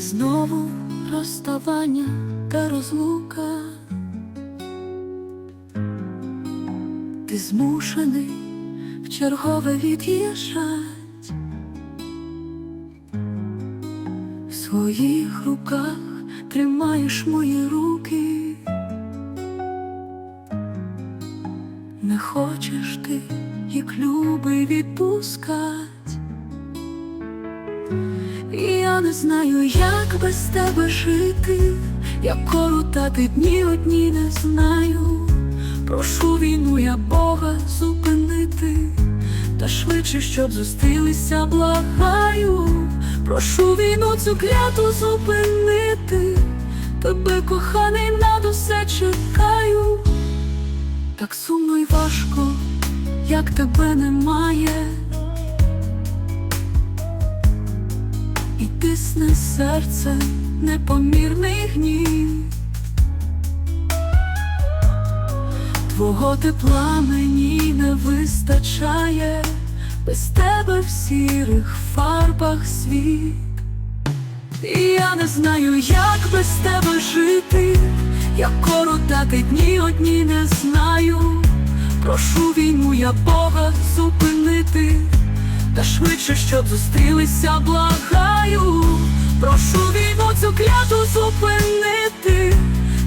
Знову розставання та розлука. Ти змушений в чергове від'їжджать В своїх руках тримаєш мої руки. Не хочеш ти їх любий відпускать. Я не знаю, як без тебе жити, як коротати дні одні не знаю. Прошу війну, я Бога зупинити, та швидше, щоб зустрілися, благаю. Прошу війну цю кляту зупинити, тебе коханий над усе чекаю. Так сумно й важко, як тебе немає. Серце непомірний гнів. Твого тепла мені не вистачає, без тебе в сірих фарбах світ. І я не знаю, як без тебе жити, як коротати дні одні не знаю. Прошу війну, я Бога зупинити, та швидше, щоб зустрілися, благаю. Прошу війну цю кляту зупинити,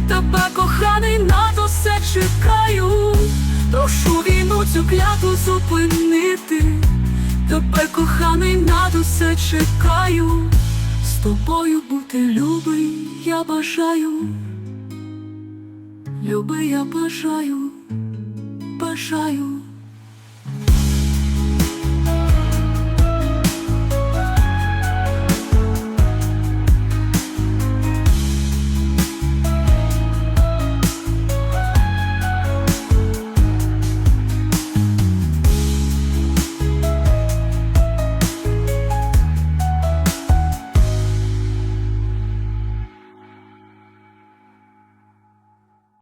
тебе коханий над усе чекаю. Прошу війну цю кляту зупинити, тебе коханий над усе чекаю. З тобою бути любий, я бажаю. Люби, я бажаю, бажаю.